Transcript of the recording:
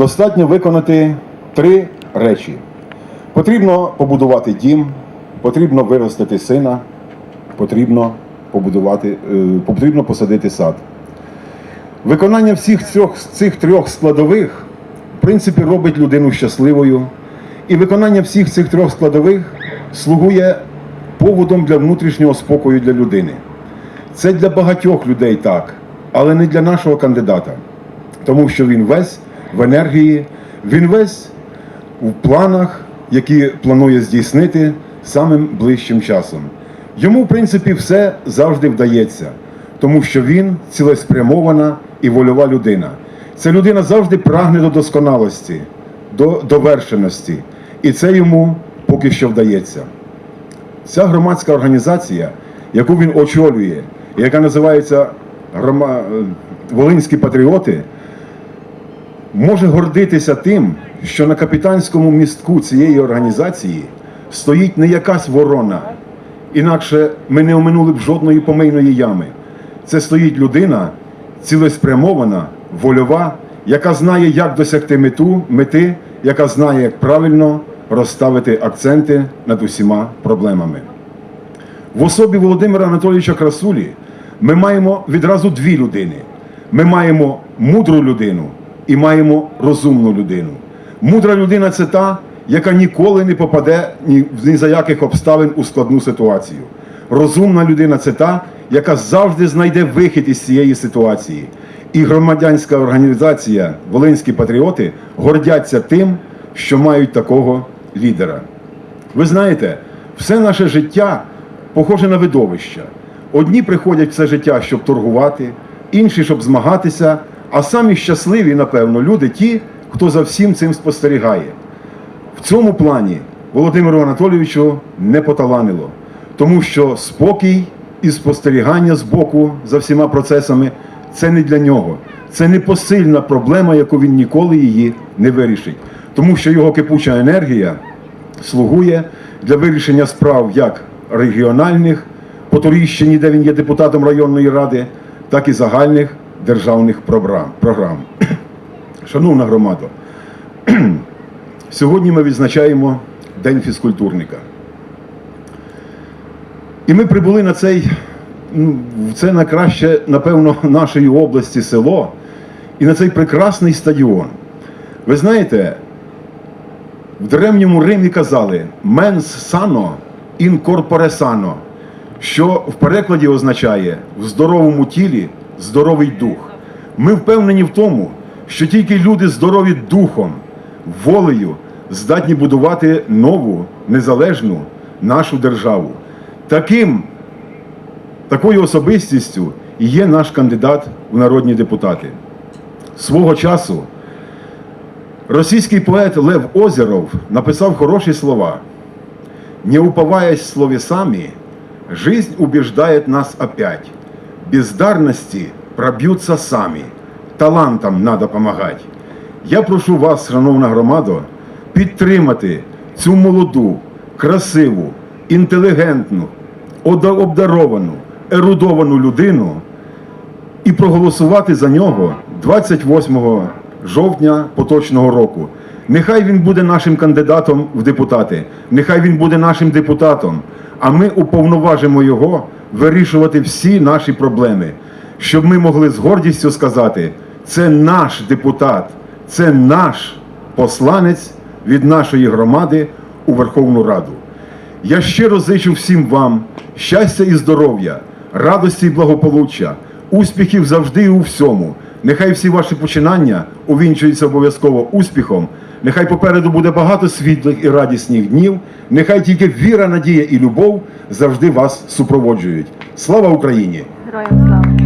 достатньо виконати три речі: потрібно побудувати дім, потрібно виростити сина, потрібно побудувати, е, потрібно посадити сад. Виконання всіх трьох, цих трьох складових, в принципі, робить людину щасливою. І виконання всіх цих трьох складових слугує поводом для внутрішнього спокою для людини. Це для багатьох людей так, але не для нашого кандидата. Тому що він весь в енергії, він весь в планах, які планує здійснити самим ближчим часом. Йому, в принципі, все завжди вдається, тому що він цілеспрямована і вольова людина. Ця людина завжди прагне до досконалості, до довершеності, і це йому поки що вдається. Ця громадська організація, яку він очолює, яка називається Волинські патріоти, може гордитися тим, що на капітанському містку цієї організації стоїть не якась ворона, інакше ми не оминули б жодної помийної ями. Це стоїть людина цілеспрямована, вольова, яка знає, як досягти мету, мети, яка знає, як правильно розставити акценти над усіма проблемами. В особі Володимира Анатолійовича Красулі ми маємо відразу дві людини. Ми маємо мудру людину і маємо розумну людину. Мудра людина це та, яка ніколи не попаде ні, ні за яких обставин у складну ситуацію. Розумна людина це та, яка завжди знайде вихід із цієї ситуації. І громадянська організація Волинські патріоти гордяться тим, що мають такого лідера. Ви знаєте, все наше життя похоже на видовище. Одні приходять все життя, щоб торгувати, інші, щоб змагатися, а самі щасливі, напевно, люди ті, хто за всім цим спостерігає. В цьому плані Володимиру Анатолійовичу не поталанило, тому що спокій і спостерігання з боку за всіма процесами це не для нього. Це непосильна проблема, яку він ніколи її не вирішить. Тому що його кипуча енергія слугує для вирішення справ як регіональних по Туріщині, де він є депутатом районної ради, так і загальних державних програм. Шановна громада, сьогодні ми відзначаємо День фізкультурника. І ми прибули на цей, ну, це найкраще, напевно, нашої області село і на цей прекрасний стадіон. Ви знаєте, в древньому Римі казали «mens sano in corpore sano», що в перекладі означає в здоровому тілі здоровий дух. Ми впевнені в тому, що тільки люди здорові духом, волею здатні будувати нову незалежну нашу державу. Таким, такою особистістю є наш кандидат у народні депутати. Свого часу російський поет Лев Озеров написав хороші слова. Не уповаясь словесами, жизнь убеждает нас опять. Бездарности пробьются сами. Талантам надо помагати. Я прошу вас, шановна громадо, підтримати цю молоду, красиву, інтелігентну, обдаровану, ерудовану людину і проголосувати за нього 28 жовтня поточного року. Нехай він буде нашим кандидатом в депутати, нехай він буде нашим депутатом, а ми уповноважимо його вирішувати всі наші проблеми, щоб ми могли з гордістю сказати: це наш депутат, це наш посланець від нашої громади у Верховну Раду. Я щиро зичу всім вам щастя і здоров'я, радості і благополуччя, успіхів завжди і у всьому. Нехай всі ваші починання увінчуються обов'язково успіхом. Нехай попереду буде багато світлих і радісних днів. Нехай тільки віра, надія і любов завжди вас супроводжують. Слава Україні! Героям слава!